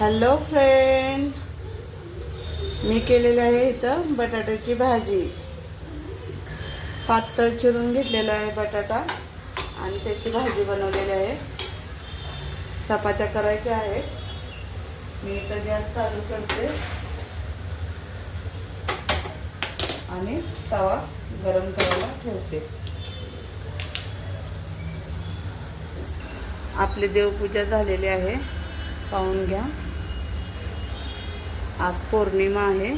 Hello friend मी केलेली आहे इथं बटाट्याची भाजी. पातळ चिरून घेतलेला आहे बटाटा आणि त्याची भाजी बनवलेली आहे. चपात्या करायच्या आहेत. मी इथं गॅस चालू करते. आणि तवा गरम करायला ठेवते. आपली देवपूजा झालेली आहे. पाहून घ्या. आज पौर्णिमा आहे.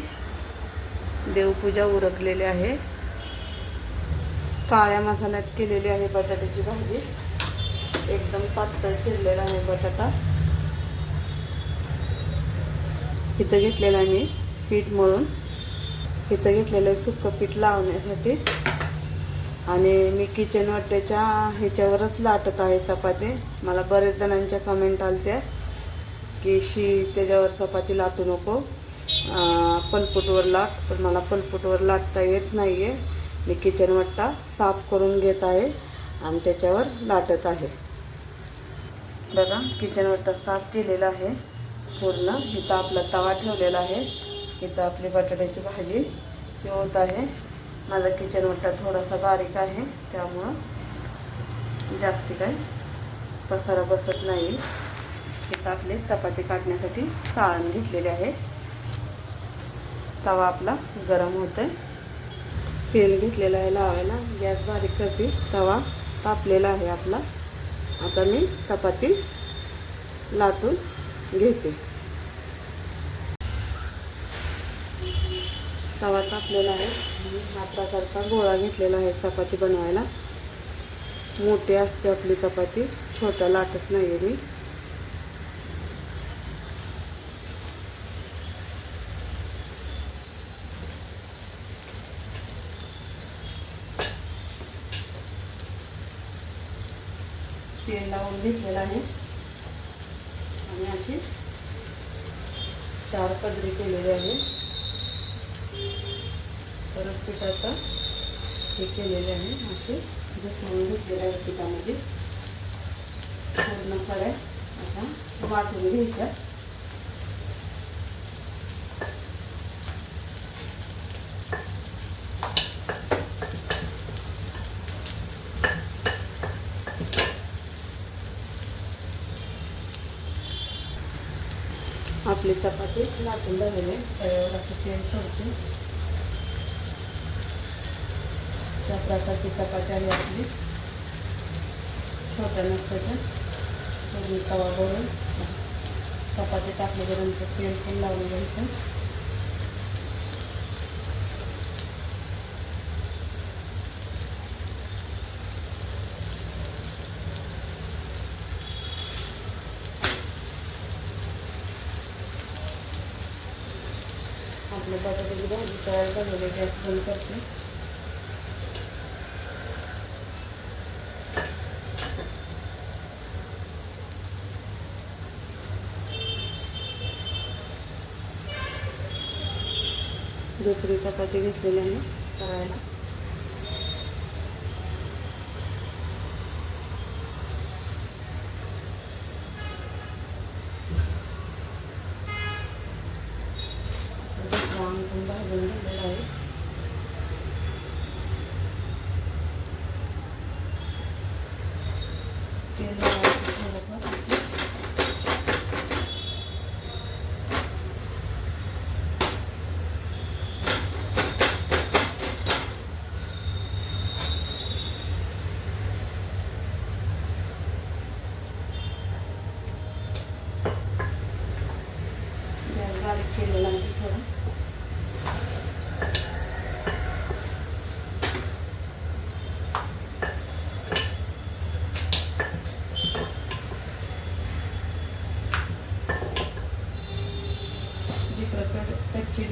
देवपूजा उरकलेली आहे. काळ्या मसाल्यात केलेली आहे बटाट्याची भाजी. एकदम पातळ चिरलेला आहे बटाटा. इथं घेतलेला आहे मी पीठ मळून. इथं घेतलेलं आहे सुक्कं पीठ लावण्यासाठी. आणि मी किचन वाट्याच्या ह्याच्यावरच लाटत आहे चपाती मला बरेच जणांच्या कमेंट आलत्या. की शी त्याच्यावर चपाती लाटू नको. पलपुटवर लाट पण मला पलपुटवर लाटता येत नाही आहे मी किचन वट्टा साफ करून घेत आहे आणि त्याच्यावर लाटत आहे. बघा किचन वट्टा साफ केलेला आहे. पूर्ण इथं आपला तवा ठेवलेला आहे. इथं आपली बटाट्याची भाजी ही होत आहे. माझा किचन वट्टा थोडासा बारीक आहे. त्यामुळं जास्ती काय पसारा बसत नाही. इथं आपले चपाती काढण्यासाठी चाळण घेतलेले आहे. तवा आपला गरम होत आहे तेल घेतलेलं आहे लावायला. गॅस बारीक करते. तवा तापलेला आहे आपला. आता मी चपाती लाटून घेते. तवा तापलेला आहे. हा प्रकारचा गोळा घेतलेला आहे चपाती बनवायला. मोठी असते आपली चपाती. छोट्या लाटत नाही आहे मी. तेल लावून घेतलेलं आहे. आणि अशी चार पदरी केलेली आहे. परत पिठाचं हे केलेले आहे. असे घुसवून घेतलेले आहे पिठामध्ये. पूर्ण फळ्या अशा वाटून घ्यायच्या. आपली चपाती. लाटून झालेली आहे तव्यावर असं तेल सोडते. त्या प्रकारची चपाती आली आपली. छोट्या नसत्याच्या. तवा भरून. चपाती टाकल्यानंतर तेल पण लावून घ्यायचं. आपल्या बटाट्याची भाजी तयार झालेली गॅस बंद करते दुसरी चपाती घेतलेली आहे करायला. वांग पण भाजून घेतलेलं आहे तेल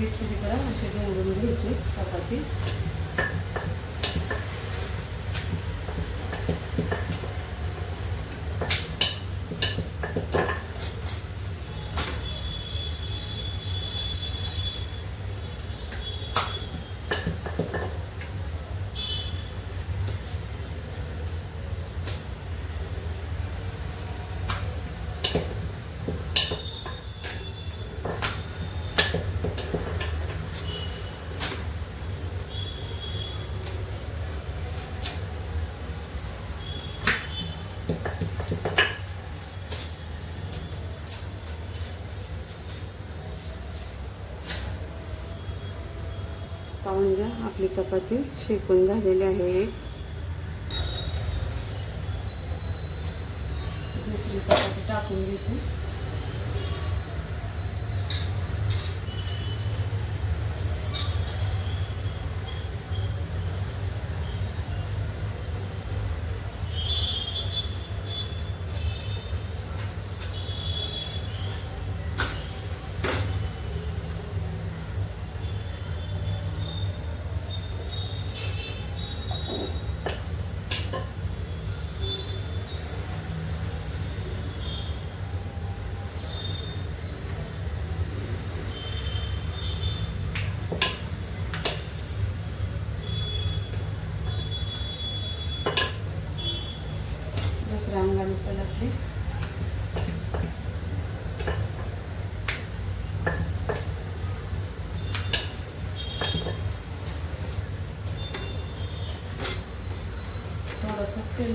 ಮಿಕ್ಸಿಗೆ ಕೂಡ ಹಸಿದು ಒಂದು ರುಚಿ ಚಪಾತಿ चपाती घ्या. आपली चपाती शेकून झालेली आहे एक. दुसरी चपाती टाकून घेते.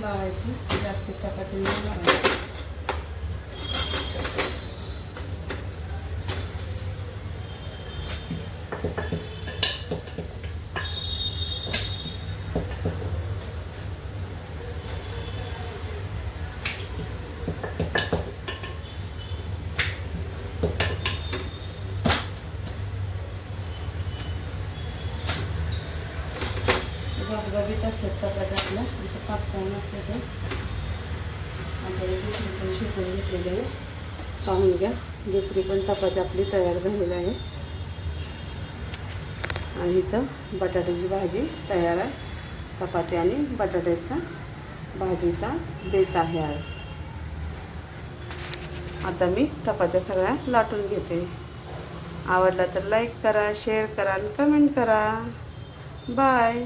थोडंसं तेल लावायचं जास्त चपाती नाही लावायची गबगबीत असतात चपात्या जसं असं पातळ नसते ते. आता दुसरी पण शिकून घेतलेली आहे. पाहून घ्या. दुसरी पण चपाती आपली तयार झालेली आहे. आणि इथं बटाट्याची भाजी तयार आहे. चपाती आणि बटाट्याचा भाजीचा बेत आहे आज. आता मी चपात्या सगळ्या लाटून घेते. आवडला तर लाईक करा शेअर करा आणि कमेंट करा. बाय